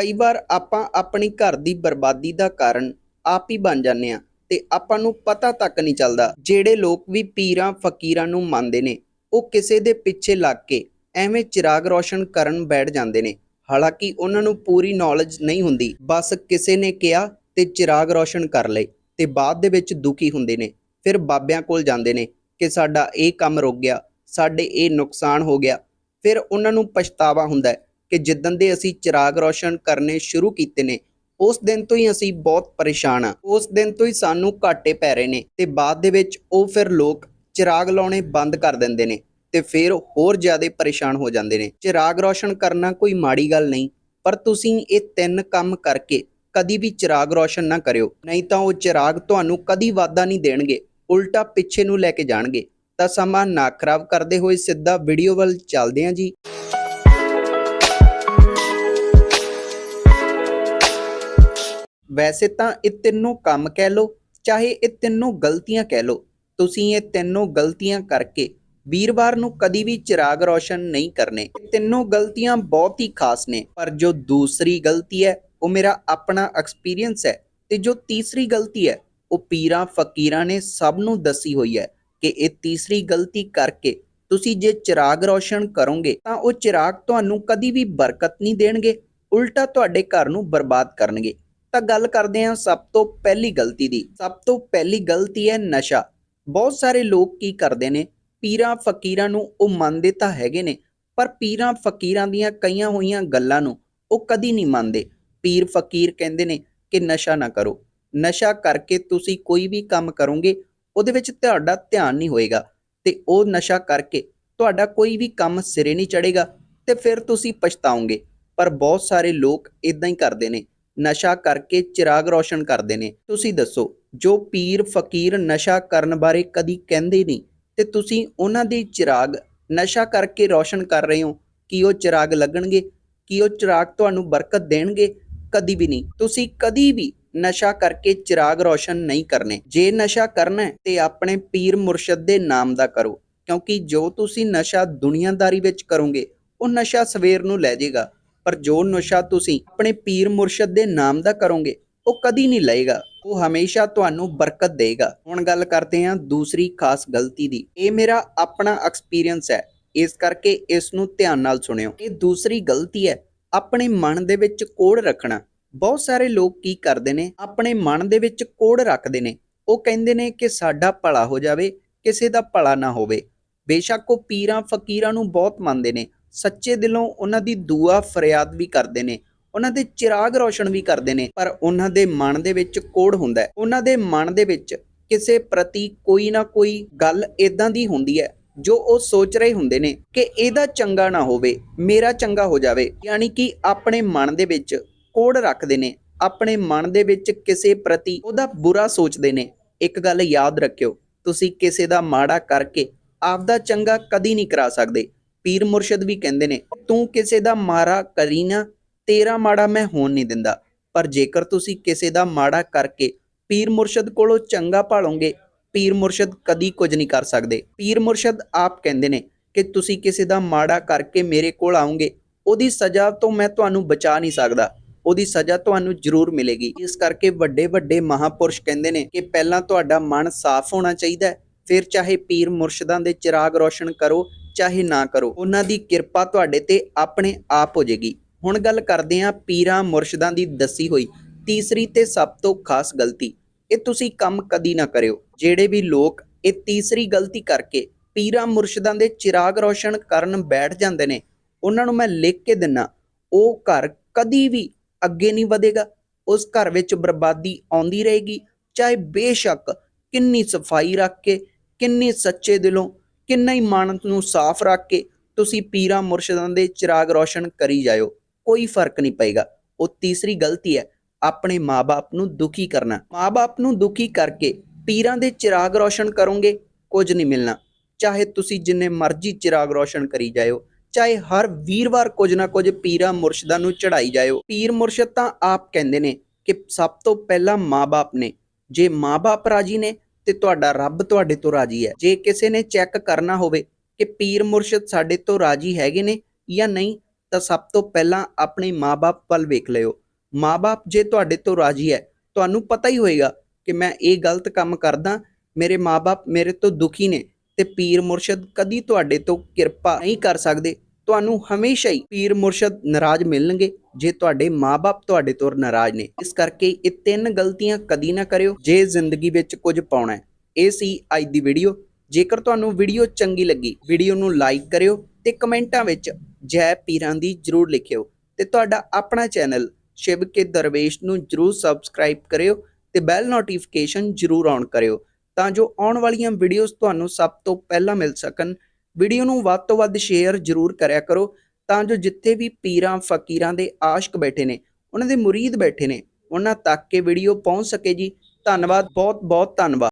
ਕਈ ਵਾਰ ਆਪਾਂ ਆਪਣੀ ਘਰ ਦੀ ਬਰਬਾਦੀ ਦਾ ਕਾਰਨ ਆਪ ਹੀ ਬਣ ਜਾਂਦੇ ਆ ਤੇ ਆਪਾਂ ਨੂੰ ਪਤਾ ਤੱਕ ਨਹੀਂ ਚੱਲਦਾ। ਜਿਹੜੇ ਲੋਕ ਵੀ ਪੀਰਾਂ, ਫਕੀਰਾਂ ਨੂੰ ਮੰਨਦੇ ਨੇ, ਉਹ ਕਿਸੇ ਦੇ ਪਿੱਛੇ ਲੱਗ ਕੇ ਐਵੇਂ ਚਿਰਾਗ ਰੋਸ਼ਨ ਕਰਨ ਬੈਠ ਜਾਂਦੇ ਨੇ। ਹਾਲਾਂਕਿ ਉਹਨਾਂ ਨੂੰ ਪੂਰੀ ਨੌਲੇਜ ਨਹੀਂ ਹੁੰਦੀ। ਬਸ ਕਿਸੇ ਨੇ ਕਿਹਾ ਤੇ ਚਿਰਾਗ ਰੋਸ਼ਨ ਕਰ ਲਏ ਤੇ ਬਾਅਦ ਦੇ ਵਿੱਚ ਦੁਖੀ ਹੁੰਦੇ ਨੇ। ਫਿਰ ਬਾਬਿਆਂ ਕੋਲ ਜਾਂਦੇ ਨੇ ਕਿ ਸਾਡਾ ਇਹ ਕੰਮ ਰੁਕ ਗਿਆ, ਸਾਡੇ ਇਹ ਨੁਕਸਾਨ ਹੋ ਗਿਆ। ਫਿਰ ਉਹਨਾਂ ਨੂੰ ਪਛਤਾਵਾ ਹੁੰਦਾ ਹੈ। ਕਿ ਜਿੱਦਣ ਦੇ ਅਸੀਂ ਚਿਰਾਗ ਰੋਸ਼ਨ ਕਰਨੇ ਸ਼ੁਰੂ ਕੀਤੇ ਨੇ, ਉਸ ਦਿਨ ਤੋਂ ਹੀ ਅਸੀਂ ਬਹੁਤ ਪਰੇਸ਼ਾਨ ਆ ਉਸ ਦਿਨ ਤੋਂ ਹੀ ਸਾਨੂੰ ਘਾਟੇ ਪੈ ਰਹੇ ਨੇ ਤੇ ਬਾਅਦ ਦੇ ਵਿੱਚ ਉਹ ਫਿਰ ਲੋਕ ਚਿਰਾਗ ਲਾਉਣੇ ਬੰਦ ਕਰ ਦਿੰਦੇ ਨੇ ਤੇ ਫਿਰ ਹੋਰ ਜ਼ਿਆਦਾ ਪਰੇਸ਼ਾਨ ਹੋ ਜਾਂਦੇ ਨੇ। ਚਿਰਾਗ ਰੋਸ਼ਨ ਕਰਨਾ ਕੋਈ ਮਾੜੀ ਗੱਲ ਨਹੀਂ, ਪਰ ਤੁਸੀਂ ਇਹ ਤਿੰਨ ਕੰਮ ਕਰਕੇ ਕਦੀ ਵੀ ਚਿਰਾਗ ਰੋਸ਼ਨ ਨਾ ਕਰਿਓ। ਨਹੀਂ ਤਾਂ ਉਹ ਚਿਰਾਗ ਤੁਹਾਨੂੰ ਕਦੀ ਵਾਧਾ ਨਹੀਂ ਦੇਣਗੇ, ਉਲਟਾ ਪਿੱਛੇ ਨੂੰ ਲੈ ਕੇ ਜਾਣਗੇ। ਤਾਂ ਸਮਾਂ ਨਾ ਖਰਾਬ ਕਰਦੇ ਹੋਏ ਸਿੱਧਾ ਵੀਡੀਓ ਵੱਲ ਚੱਲਦੇ ਹਾਂ ਜੀ। ਵੈਸੇ ਤਾਂ ਇਹ ਤਿੰਨੋਂ ਕੰਮ ਕਹਿ ਲਓ, ਚਾਹੇ ਇਹ ਤਿੰਨੋਂ ਗਲਤੀਆਂ ਕਹਿ ਲਓ, ਤੁਸੀਂ ਇਹ ਤਿੰਨੋਂ ਗਲਤੀਆਂ ਕਰਕੇ ਵੀਰਵਾਰ ਨੂੰ ਕਦੀ ਵੀ ਚਿਰਾਗ ਰੋਸ਼ਨ ਨਹੀਂ ਕਰਨੇ। ਇਹ ਤਿੰਨੋਂ ਗਲਤੀਆਂ ਬਹੁਤ ਹੀ ਖਾਸ ਨੇ, ਪਰ ਜੋ ਦੂਸਰੀ ਗਲਤੀ ਹੈ, ਉਹ ਮੇਰਾ ਆਪਣਾ ਐਕਸਪੀਰੀਅੰਸ ਹੈ ਤੇ ਜੋ ਤੀਸਰੀ ਗਲਤੀ ਹੈ, ਉਹ ਪੀਰਾਂ ਫਕੀਰਾਂ ਨੇ ਸਭ ਨੂੰ ਦੱਸੀ ਹੋਈ ਹੈ ਕਿ ਇਹ ਤੀਸਰੀ ਗਲਤੀ ਕਰਕੇ ਤੁਸੀਂ ਜੇ ਚਿਰਾਗ ਰੋਸ਼ਨ ਕਰੋਗੇ, ਤਾਂ ਉਹ ਚਿਰਾਗ ਤੁਹਾਨੂੰ ਕਦੀ ਵੀ ਬਰਕਤ ਨਹੀਂ ਦੇਣਗੇ, ਉਲਟਾ ਤੁਹਾਡੇ ਘਰ ਨੂੰ ਬਰਬਾਦ ਕਰਨਗੇ। ਤਾਂ ਗੱਲ ਕਰਦੇ ਹਾਂ ਸਭ ਤੋਂ ਪਹਿਲੀ ਗਲਤੀ ਦੀ। ਸਭ ਤੋਂ ਪਹਿਲੀ ਗਲਤੀ ਹੈ ਨਸ਼ਾ। ਬਹੁਤ ਸਾਰੇ ਲੋਕ ਕੀ ਕਰਦੇ ਨੇ, ਪੀਰਾਂ ਫਕੀਰਾਂ ਨੂੰ ਉਹ ਮੰਨਦੇ ਤਾਂ ਹੈਗੇ ਨੇ, ਪਰ ਪੀਰਾਂ ਫਕੀਰਾਂ ਦੀਆਂ ਕਈਆਂ ਹੋਈਆਂ ਗੱਲਾਂ ਨੂੰ ਉਹ ਕਦੀ ਨਹੀਂ ਮੰਨਦੇ। ਪੀਰ ਫਕੀਰ ਕਹਿੰਦੇ ਨੇ ਕਿ ਨਸ਼ਾ ਨਾ ਕਰੋ। ਨਸ਼ਾ ਕਰਕੇ ਤੁਸੀਂ ਕੋਈ ਵੀ ਕੰਮ ਕਰੋਗੇ, ਉਹਦੇ ਵਿੱਚ ਤੁਹਾਡਾ ਧਿਆਨ ਨਹੀਂ ਹੋਏਗਾ ਤੇ ਉਹ ਨਸ਼ਾ ਕਰਕੇ ਤੁਹਾਡਾ ਕੋਈ ਵੀ ਕੰਮ ਸਿਰੇ ਨਹੀਂ ਚੜੇਗਾ ਤੇ ਫਿਰ ਤੁਸੀਂ ਪਛਤਾਓਗੇ। ਪਰ ਬਹੁਤ ਸਾਰੇ ਲੋਕ ਇਦਾਂ ਹੀ ਕਰਦੇ ਨੇ। ਨਸ਼ਾ ਕਰਕੇ ਚਿਰਾਗ ਰੋਸ਼ਨ ਕਰਦੇ ਨੇ। ਤੁਸੀਂ ਦੱਸੋ, ਜੋ ਪੀਰ ਫਕੀਰ ਨਸ਼ਾ ਕਰਨ ਬਾਰੇ ਕਦੀ ਕਹਿੰਦੇ ਨਹੀਂ, ਤੇ ਤੁਸੀਂ ਉਹਨਾਂ ਦੇ ਚਿਰਾਗ ਨਸ਼ਾ ਕਰਕੇ ਰੋਸ਼ਨ ਕਰ ਰਹੇ ਹੋ, ਕੀ ਉਹ ਚਿਰਾਗ ਲੱਗਣਗੇ, ਕੀ ਉਹ ਚਿਰਾਗ ਤੁਹਾਨੂੰ ਬਰਕਤ ਦੇਣਗੇ? ਕਦੀ ਵੀ ਨਹੀਂ। ਤੁਸੀਂ ਕਦੀ ਵੀ ਨਸ਼ਾ ਕਰਕੇ ਚਿਰਾਗ ਰੋਸ਼ਨ ਨਹੀਂ ਕਰਨੇ। ਜੇ ਨਸ਼ਾ ਕਰਨਾ ਹੈ, ਤੇ ਆਪਣੇ ਪੀਰ ਮੁਰਸ਼ਦ ਦੇ ਨਾਮ ਦਾ ਕਰੋ। ਕਿਉਂਕਿ ਜੋ ਤੁਸੀਂ ਨਸ਼ਾ ਦੁਨੀਆਦਾਰੀ ਵਿੱਚ ਕਰੋਗੇ, ਉਹ ਨਸ਼ਾ ਸਵੇਰ ਨੂੰ ਲੈ ਜਾਏਗਾ ਪਰ ਜੋ ਨਸ਼ਾ ਤੁਸੀਂ ਆਪਣੇ ਪੀਰ ਮੁਰਸ਼ਦ ਦੇ ਨਾਮ ਦਾ ਕਰੋਗੇ, ਉਹ ਕਦੀ ਨਹੀਂ ਲਏਗਾ। ਉਹ ਹਮੇਸ਼ਾ ਤੁਹਾਨੂੰ ਬਰਕਤ ਦੇਗਾ। ਹੁਣ ਗੱਲ ਕਰਦੇ ਹਾਂ ਦੂਸਰੀ ਖਾਸ ਗਲਤੀ ਦੀ। ਇਹ ਮੇਰਾ ਆਪਣਾ ਐਕਸਪੀਰੀਅੰਸ ਹੈ। ਇਸ ਕਰਕੇ ਇਸ ਨੂੰ ਧਿਆਨ ਨਾਲ ਸੁਣਿਓ। ਇਹ ਦੂਸਰੀ ਗਲਤੀ ਹੈ। ਆਪਣੇ ਮਨ ਦੇ ਵਿੱਚ ਕੋੜ ਰੱਖਣਾ। ਬਹੁਤ ਸਾਰੇ ਲੋਕ ਕੀ ਕਰਦੇ ਨੇ? ਆਪਣੇ ਮਨ ਦੇ ਵਿੱਚ ਕੋੜ ਰੱਖਦੇ ਨੇ। ਉਹ ਕਹਿੰਦੇ ਨੇ ਕਿ ਸਾਡਾ ਭਲਾ ਹੋ ਜਾਵੇ, ਕਿਸੇ ਦਾ ਭਲਾ ਨਾ ਹੋਵੇ। ਬੇਸ਼ੱਕ ਉਹ ਪੀਰਾਂ, ਫਕੀਰਾਂ ਨੂੰ ਬਹੁਤ ਮੰਨਦੇ ਨੇ। ਸੱਚੇ ਦਿਲੋਂ ਉਹਨਾਂ ਦੀ ਦੁਆ ਫਰਿਆਦ ਵੀ ਕਰਦੇ ਨੇ, ਉਹਨਾਂ ਦੇ ਚਿਰਾਗ ਰੋਸ਼ਨ ਵੀ ਕਰਦੇ ਨੇ, ਪਰ ਉਹਨਾਂ ਦੇ ਮਨ ਦੇ ਵਿੱਚ ਕੋੜ ਹੁੰਦਾ ਹੈ। ਉਹਨਾਂ ਦੇ ਮਨ ਦੇ ਵਿੱਚ ਕਿਸੇ ਪ੍ਰਤੀ ਕੋਈ ਨਾ ਕੋਈ ਗੱਲ ਇਦਾਂ ਦੀ ਹੁੰਦੀ ਹੈ, ਜੋ ਉਹ ਸੋਚ ਰਹੇ ਹੁੰਦੇ ਨੇ ਕਿ ਇਹਦਾ ਚੰਗਾ ਨਾ ਹੋਵੇ, ਮੇਰਾ ਚੰਗਾ ਹੋ ਜਾਵੇ। ਯਾਨੀ ਕਿ ਆਪਣੇ ਮਨ ਦੇ ਵਿੱਚ ਕੋੜ ਰੱਖਦੇ ਨੇ, ਆਪਣੇ ਮਨ ਦੇ ਵਿੱਚ ਕਿਸੇ ਪ੍ਰਤੀ ਉਹਦਾ ਬੁਰਾ ਸੋਚਦੇ ਨੇ। ਇੱਕ ਗੱਲ ਯਾਦ ਰੱਖਿਓ, ਤੁਸੀਂ ਕਿਸੇ ਦਾ ਮਾੜਾ ਕਰਕੇ ਆਪਦਾ ਚੰਗਾ ਕਦੀ ਨਹੀਂ ਕਰਾ ਸਕਦੇ। ਪੀਰ ਮੁਰਸ਼ਦ ਵੀ ਕਹਿੰਦੇ ਨੇ, ਤੂੰ ਕਿਸੇ ਦਾ ਮਾੜਾ ਕਰੀ ਨਾ, ਤੇਰਾ ਮਾੜਾ ਮੈਂ ਹੋਣ ਨਹੀਂ ਦਿੰਦਾ। ਪਰ ਜੇਕਰ ਤੁਸੀਂ ਕਿਸੇ ਦਾ ਮਾੜਾ ਕਰਕੇ ਪੀਰ ਮੁਰਸ਼ਿਦ ਕੋਲੋਂ ਚੰਗਾ ਭਾਲੋਗੇ, ਪੀਰ ਮੁਰਸ਼ਿਦ ਕਦੀ ਕੁਝ ਨਹੀਂ ਕਰ ਸਕਦੇ। ਪੀਰ ਮੁਰਸ਼ਿਦ ਆਪ ਕਹਿੰਦੇ ਨੇ ਕਿ ਤੁਸੀਂ ਕਿਸੇ ਦਾ ਮਾੜਾ ਕਰਕੇ ਮੇਰੇ ਕੋਲ ਆਉਂਗੇ, ਉਹਦੀ ਸਜ਼ਾ ਤੋਂ ਮੈਂ ਤੁਹਾਨੂੰ ਬਚਾ ਨਹੀਂ ਸਕਦਾ। ਉਹਦੀ ਸਜ਼ਾ ਤੁਹਾਨੂੰ ਜ਼ਰੂਰ ਮਿਲੇਗੀ। ਇਸ ਕਰਕੇ ਵੱਡੇ ਵੱਡੇ ਮਹਾਪੁਰਸ਼ ਕਹਿੰਦੇ ਨੇ ਕਿ ਪਹਿਲਾਂ ਤੁਹਾਡਾ ਮਨ ਸਾਫ਼ ਹੋਣਾ ਚਾਹੀਦਾ ਫਿਰ ਚਾਹੇ ਪੀਰ ਮੁਰਸ਼ਿਦਾਂ ਦੇ ਚਿਰਾਗ ਰੋਸ਼ਨ ਕਰੋ ਚਾਹੇ ਨਾ ਕਰੋ। ਉਹਨਾਂ ਦੀ ਕਿਰਪਾ ਤੁਹਾਡੇ ਤੇ ਆਪਣੇ ਆਪ ਹੋ ਜਾਏਗੀ। ਹੁਣ ਗੱਲ ਕਰਦੇ ਹਾਂ ਪੀਰਾਂ ਮੁਰਸ਼ਿਦਾਂ ਦੀ ਦੱਸੀ ਹੋਈ ਤੀਸਰੀ ਤੇ ਸਭ ਤੋਂ ਖਾਸ ਗਲਤੀ। ਇਹ ਤੁਸੀਂ ਕੰਮ ਕਦੀ ਨਾ ਕਰਿਓ। ਜਿਹੜੇ ਵੀ ਲੋਕ ਇਹ ਤੀਸਰੀ ਗਲਤੀ ਕਰਕੇ ਪੀਰਾਂ ਮੁਰਸ਼ਿਦਾਂ ਦੇ ਚਿਰਾਗ ਰੋਸ਼ਨ ਕਰਨ ਬੈਠ ਜਾਂਦੇ ਨੇ, ਉਹਨਾਂ ਨੂੰ ਮੈਂ ਲਿਖ ਕੇ ਦਿੰਨਾ, ਉਹ ਘਰ ਕਦੀ ਵੀ ਅੱਗੇ ਨਹੀਂ ਵਧੇਗਾ। ਉਸ ਘਰ ਵਿੱਚ ਬਰਬਾਦੀ ਆਉਂਦੀ ਰਹੇਗੀ। ਚਾਹੇ ਬੇਸ਼ੱਕ ਕਿੰਨੀ ਸਫ਼ਾਈ ਰੱਖ ਕੇ, ਕਿੰਨੇ ਸੱਚੇ ਦਿਲੋਂ ਕਿੰਨਾ ਹੀ ਮਨ ਨੂੰ ਸਾਫ਼ ਰੱਖ ਕੇ ਤੁਸੀਂ ਪੀਰਾਂ ਮੁਰਸ਼ਿਦਾਂ ਦੇ ਚਿਰਾਗ ਰੋਸ਼ਨ ਕਰੀ ਜਾਇਓ, ਕੋਈ ਫ਼ਰਕ ਨਹੀਂ ਪਏਗਾ। ਉਹ ਤੀਸਰੀ ਗਲਤੀ ਹੈ, ਆਪਣੇ ਮਾਪੇ ਨੂੰ ਦੁਖੀ ਕਰਨਾ। ਮਾਪੇ ਨੂੰ ਦੁਖੀ ਕਰਕੇ ਪੀਰਾਂ ਦੇ ਚਿਰਾਗ ਰੋਸ਼ਨ ਕਰੋਗੇ, ਕੁਝ ਨਹੀਂ ਮਿਲਣਾ। ਚਾਹੇ ਤੁਸੀਂ ਜਿੰਨੇ ਮਰਜ਼ੀ ਚਿਰਾਗ ਰੋਸ਼ਨ ਕਰੀ ਜਾਇਓ, ਚਾਹੇ ਹਰ ਵੀਰਵਾਰ ਕੁਝ ਨਾ ਕੁਝ ਪੀਰਾਂ ਮੁਰਸ਼ਿਦਾਂ ਨੂੰ ਚੜਾਈ ਜਾਇਓ। ਪੀਰ ਮੁਰਸ਼ਿਦ ਤਾਂ ਆਪ ਕਹਿੰਦੇ ਨੇ ਕਿ ਸਭ ਤੋਂ ਪਹਿਲਾਂ ਮਾਪੇ ਨੇ। ਜੇ ਮਾਪੇ ਰਾਜੀ ਨੇ ਤੇ ਤੁਹਾਡਾ ਰੱਬ ਤੁਹਾਡੇ ਤੋਂ ਰਾਜੀ ਹੈ। ਜੇ ਕਿਸੇ ਨੇ ਚੈੱਕ ਕਰਨਾ ਹੋਵੇ ਕਿ ਪੀਰ ਮੁਰਸ਼ਿਦ ਸਾਡੇ ਤੋਂ ਰਾਜੀ ਹੈਗੇ ਨੇ ਜਾਂ ਨਹੀਂ, ਤਾਂ ਸਭ ਤੋਂ ਪਹਿਲਾਂ ਆਪਣੇ ਮਾਪੇ ਵੱਲ ਵੇਖ ਲਿਓ। ਮਾਪੇ ਜੇ ਤੁਹਾਡੇ ਤੋਂ ਰਾਜੀ ਹੈ, ਤੁਹਾਨੂੰ ਪਤਾ ਹੀ ਹੋਏਗਾ ਕਿ ਮੈਂ ਇਹ ਗਲਤ ਕੰਮ ਕਰਦਾ, ਮੇਰੇ ਮਾਪੇ ਮੇਰੇ ਤੋਂ ਦੁਖੀ ਨੇ ਤੇ ਪੀਰ ਮੁਰਸ਼ਦ ਕਦੀ ਤੁਹਾਡੇ ਤੋਂ ਕਿਰਪਾ ਨਹੀਂ ਕਰ ਸਕਦੇ। ਤੁਹਾਨੂੰ ਹਮੇਸ਼ਾ ਹੀ ਪੀਰ ਮੁਰਸ਼ਦ ਨਾਰਾਜ਼ ਮਿਲਣਗੇ। ਜੇ ਤੁਹਾਡੇ ਮਾਪੇ ਤੁਹਾਡੇ ਤੋਂ ਨਾਰਾਜ਼ ਨੇ, ਇਸ ਕਰਕੇ ਇਹ ਤਿੰਨ ਗਲਤੀਆਂ ਕਦੀ ਨਾ ਕਰਿਓ, ਜੇ ਜ਼ਿੰਦਗੀ ਵਿੱਚ ਕੁਝ ਪਾਉਣਾ ਹੈ। ਇਹ ਸੀ ਅੱਜ ਦੀ ਵੀਡੀਓ। ਜੇਕਰ ਤੁਹਾਨੂੰ ਵੀਡੀਓ ਚੰਗੀ ਲੱਗੀ, ਵੀਡੀਓ ਨੂੰ ਲਾਈਕ ਕਰਿਓ ਤੇ ਕਮੈਂਟਾਂ ਵਿੱਚ ਜੈ ਪੀਰਾਂ ਦੀ ਜਰੂਰ ਲਿਖਿਓ ਤੇ ਤੁਹਾਡਾ ਆਪਣਾ ਚੈਨਲ ਸ਼ਿਵ ਕੇ ਦਰਵੇਸ਼ ਨੂੰ ਜਰੂਰ ਸਬਸਕ੍ਰਾਈਬ ਕਰਿਓ ਤੇ ਬੈਲ ਨੋਟੀਫਿਕੇਸ਼ਨ ਜਰੂਰ ਔਨ ਕਰਿਓ ਤਾਂ ਜੋ ਆਉਣ ਵਾਲੀਆਂ ਵੀਡੀਓਜ਼ ਤੁਹਾਨੂੰ ਸਭ ਤੋਂ ਪਹਿਲਾਂ ਮਿਲ ਸਕਣ। ਵੀਡੀਓ ਨੂੰ ਵੱਧ ਤੋਂ ਵੱਧ ਸ਼ੇਅਰ ਜਰੂਰ ਕਰਿਆ ਕਰੋ ਤਾਂ ਜੋ ਜਿੱਥੇ ਵੀ ਪੀਰਾਂ, ਫਕੀਰਾਂ ਦੇ ਆਸ਼ਕ ਬੈਠੇ ਨੇ, ਉਹਨਾਂ ਦੇ ਮੁਰੀਦ ਬੈਠੇ ਨੇ, ਉਹਨਾਂ ਤੱਕ ਇਹ ਵੀਡੀਓ ਪਹੁੰਚ ਸਕੇ ਜੀ। ਧੰਨਵਾਦ ਬਹੁਤ ਬਹੁਤ ਧੰਨਵਾਦ।